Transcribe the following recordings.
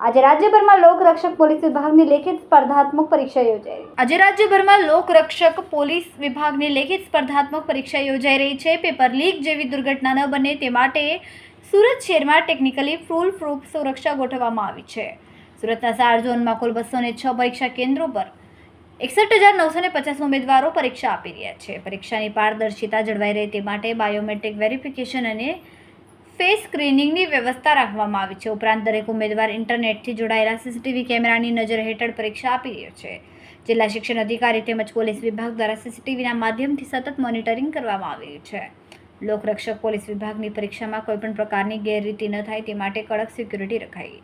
આજે રાજ્યભરમાં લોકરક્ષક પોલીસ વિભાગની લેખિત સ્પર્ધાત્મક પરીક્ષા યોજાઈ આજે રાજ્યભરમાં લોકરક્ષક પોલીસ વિભાગની લેખિત સ્પર્ધાત્મક પરીક્ષા યોજાઈ રહી છે. પેપર લીક જેવી દુર્ઘટના ન બને તે માટે સુરત શહેરમાં ટેકનિકલી ફૂલ પ્રૂફ સુરક્ષા ગોઠવવામાં આવી છે. સુરતના ચાર ઝોનમાં કુલ બસો છ પરીક્ષા કેન્દ્રો પર એકસઠ હજાર નવસો ને પચાસ ઉમેદવારો પરીક્ષા આપી રહ્યા છે. પરીક્ષાની પારદર્શિતા જળવાઈ રહે તે માટે બાયોમેટ્રિક વેરિફિકેશન અને ફેસ સ્ક્રીનિંગની વ્યવસ્થા રાખવામાં આવી છે. ઉપરાંત દરેક ઉમેદવાર ઇન્ટરનેટથી જોડાયેલા સીસીટીવી કેમેરાની નજર હેઠળ પરીક્ષા આપી રહ્યો છે. જિલ્લા શિક્ષણ અધિકારી તેમજ પોલીસ વિભાગ દ્વારા સીસીટીવીના માધ્યમથી સતત મોનિટરિંગ કરવામાં આવી રહ્યું છે. લોકરક્ષક પોલીસ વિભાગની પરીક્ષામાં કોઈપણ પ્રકારની ગેરરીતિ ન થાય તે માટે કડક સિક્યુરિટી રખાઈ.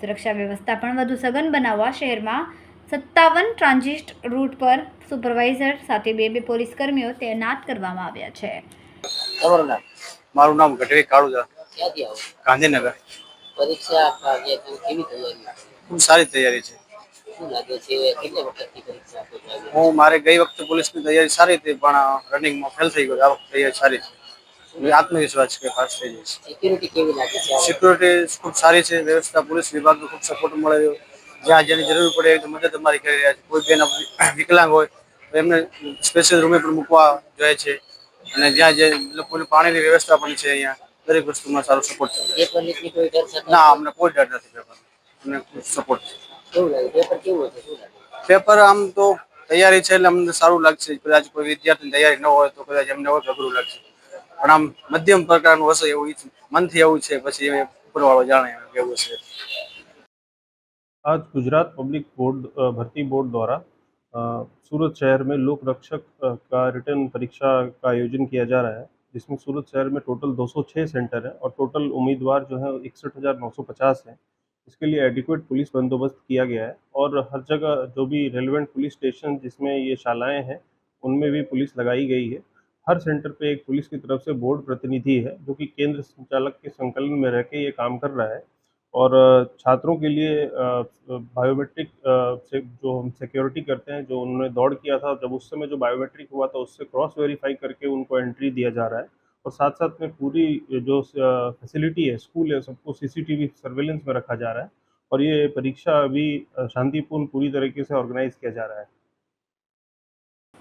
સુરક્ષા વ્યવસ્થા પણ વધુ સઘન બનાવવા શહેરમાં સત્તાવન ટ્રાન્ઝિટ રૂટ પર સુપરવાઇઝર સાથે બે બે પોલીસ કર્મીઓ તૈનાત કરવામાં આવ્યા છે. તમારું નામ મારું નામ ગઢવી કાળુજા. ક્યાંથી આવો? ગાંધીનગર. પરીક્ષા આપવા ગયા છો કેવી તૈયારી ખૂબ સારી તૈયારી છે. શું લાગે છે? કેટલી વખતની પરીક્ષા આપો હું મારે ગઈ વખતે પોલીસની તૈયારી સારી હતી પણ રનિંગમાં ફેલ થઈ ગયો. આ વખતે તૈયારી સારી છે. આત્મવિશ્વાસ કે પાસ થઈ જઈશ. સિક્યુરિટી કેવી લાગે છે? સિક્યુરિટી ખૂબ સારી છે. વ્યવસ્થા પોલીસ વિભાગનો ખૂબ સપોર્ટ મળે છે જ્યાં જેની જરૂર પડે એ મદદ અમારી કરી રહ્યા છે. કોઈ બેન વિકલાંગ હોય તો એમને સ્પેશિયલ રૂમે પણ મૂકવા જોઈએ છે. અને જ્યાં જે લોકોની પાણીની વ્યવસ્થા પણ છે અહીંયા દરેક વસ્તુમાં સારો સપોર્ટ છે. ના અમને કોઈ ડર નથી પેપર અમને સપોર્ટ છે. પેપર આમ તો તૈયારી છે એટલે અમને સારું લાગશે. કદાચ કોઈ વિદ્યાર્થીની તૈયારી ન હોય તો કદાચ એમને હોય અઘરું લાગશે. પણ આમ મધ્યમ પ્રકારનું હશે એવું મનથી એવું છે. પછી એ ઉપરવાળો જાણે કેવું છે. आज गुजरात पब्लिक बोर्ड भर्ती बोर्ड द्वारा सूरत शहर में लोक रक्षक का रिटर्न परीक्षा का आयोजन किया जा रहा है, जिसमें सूरत शहर में टोटल 206 सेंटर है और टोटल उम्मीदवार जो है इकसठ हज़ार नौ सौ पचास हैं। इसके लिए एडिक्वेट पुलिस बंदोबस्त किया गया है और हर जगह जो भी रेलिवेंट पुलिस स्टेशन जिसमें ये शालाएँ हैं, उनमें भी पुलिस लगाई गई है। हर सेंटर पे एक पुलिस की तरफ़ से बोर्ड प्रतिनिधि है, जो कि केंद्र संचालक के संकलन में रह के ये काम कर रहा है। और अ, छात्रों के लिए अ, बायोमेट्रिक अ, से जो हम सिक्योरिटी करते हैं जो उन्होंने दौड़ किया था जब उस समय जो बायोमेट्रिक हुआ था उससे क्रॉस वेरीफाई करके उनको एंट्री दिया जा रहा है और साथ साथ में पूरी जो फैसिलिटी है स्कूल है सबको सीसीटीवी सर्वेलेंस में रखा जा रहा है और ये परीक्षा अभी अ, शांतिपूर्ण पूरी तरीके से ऑर्गेनाइज किया जा रहा है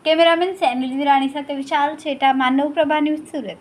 કેમેરામેન સેનિલ વિરાણી સાથે વિશાલ છેટા માનવ પ્રભા ન્યૂઝ સુરત